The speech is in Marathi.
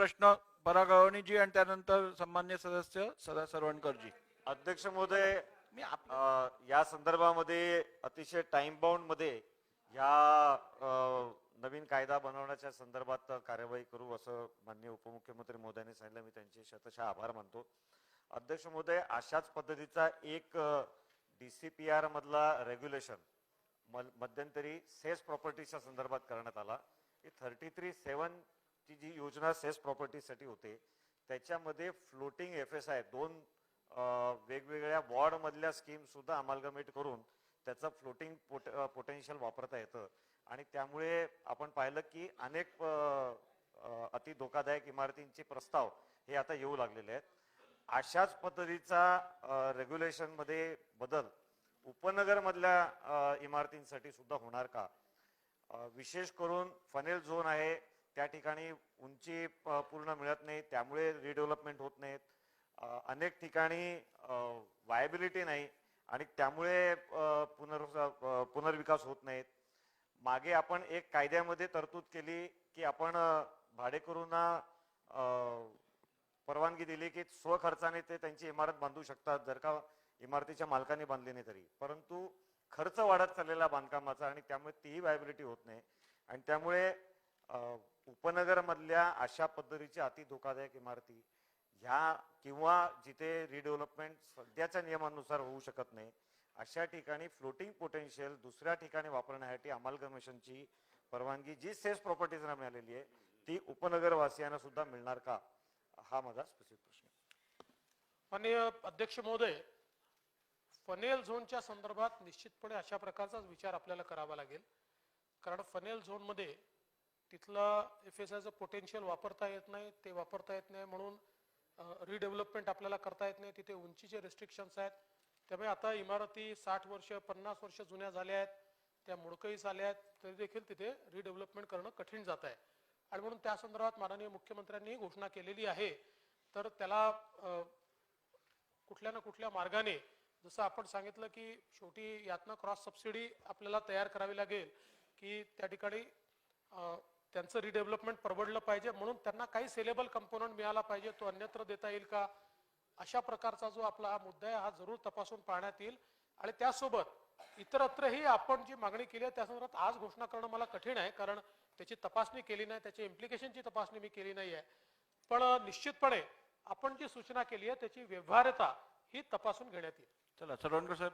प्रश्न परागवणीजी आणि त्यानंतर सन्मान्य सदस्य सदा सरवणकरजी. अध्यक्ष महोदय मी या संदर्भामध्ये अतिशय टाइम बाउंडमध्ये अ, नवीन कायदा बनवण्याच्या संदर्भात कार्यवाही करू असं माननीय उपमुख्यमंत्री महोदयांनी सांगितलं. मी त्यांचे शतशः आभार मानतो. अध्यक्ष महोदय अशाच पद्धतीचा एक डीसीपीआर मधला रेग्युलेशन मध्यंतरी सेस प्रॉपर्टीच्या संदर्भात करण्यात आला. की थर्टी थ्री सेवन ती जी योजना सेस प्रॉपर्टीसाठी होते त्याच्यामध्ये फ्लोटिंग एफ एस आय दोन वेगवेगळ्या वॉर्डमधल्या स्कीमसुद्धा अमालगमेट करून त्याचं फ्लोटिंग पोट पोटेन्शियल वापरता येतं. आणि त्यामुळे आपण पाहिलं की अनेक अति धोकादायक इमारतींचे प्रस्ताव हे आता येऊ लागलेले आहेत. अशाच पद्धतीचा रेग्युलेशनमध्ये बदल उपनगरमधल्या इमारतींसाठी सुद्धा होणार का? विशेष करून फनेल झोन आहे त्या ठिकाणी उंची प- पूर्ण मिळत नाही त्यामुळे रिडेव्हलपमेंट होत नाहीत. अनेक ठिकाणी वायबिलिटी नाही आणि त्यामुळे पुनर् पुनर्विकास होत नाहीत. मागे आपण एक कायद्यामध्ये तरतूद केली की आपण भाडेकरूंना परवानगी दिली की स्वखर्चाने ते त्यांची इमारत बांधू शकतात जर का इमारतीच्या मालकाने बांधली नाही तरी. परंतु खर्च वाढत चाललेला बांधकामाचा आणि त्यामुळे तीही वायबिलिटी होत नाही. आणि त्यामुळे उपनगरमधल्या अशा पद्धतीच्या अति धोकादायक इमारती ह्या किंवा जिथे रिडेव्हलपमेंट सध्याच्या नियमानुसार होऊ शकत नाही अशा ठिकाणी फ्लोटिंग पोटेन्शियल दुसऱ्या ठिकाणी वापरण्यासाठी अमालगमेशनची परवानगी जी सेस प्रॉपर्टीजना मिळालेली आहे ती उपनगरवासियांना सुद्धा मिळणार का? हा माझा स्पेसिफिक प्रश्न माननीय अध्यक्ष महोदय फनेल झोनच्या संदर्भात निश्चितपणे अशा प्रकारचाच विचार आपल्याला करावा लागेल. कारण फनेल झोनमध्ये तिथलं एफ एस आयचं पोटेन्शियल वापरता येत नाही ते वापरता येत नाही म्हणून रिडेव्हलपमेंट आपल्याला करता येत नाही. तिथे उंचीचे रिस्ट्रिक्शन्स आहेत. त्यामुळे आता इमारती साठ वर्ष पन्नास वर्ष जुन्या झाल्या आहेत. त्या मुडकईस आल्या आहेत. तरी देखील तिथे रिडेव्हलपमेंट करणं कठीण जात आहे. आणि म्हणून त्या संदर्भात माननीय मुख्यमंत्र्यांनी घोषणा केलेली आहे. तर त्याला कुठल्या ना कुठल्या मार्गाने जसं आपण सांगितलं की शेवटी यातनं क्रॉस सबसिडी आपल्याला तयार करावी लागेल की त्या ठिकाणी त्यांचं रिडेव्हलपमेंट परवडलं पाहिजे म्हणून त्यांना काही सेलेबल कंपोनंट मिळाला पाहिजे तो अन्यत्र देता येईल का? अशा प्रकारचा जो आपला हा मुद्दा आहे हा जरूर तपासून पाहण्यात येईल. आणि त्यासोबत इतरत्रही आपण जी मागणी केली आहे त्या संदर्भात आज घोषणा करणं मला कठीण आहे कारण त्याची तपासणी केली नाही त्याची इम्प्लिकेशनची तपासणी मी केली नाही आहे. पण निश्चितपणे आपण जी सूचना केली आहे त्याची व्यवहार्यता ही तपासून घेण्यात येईल. चला सरवणकर साहेब.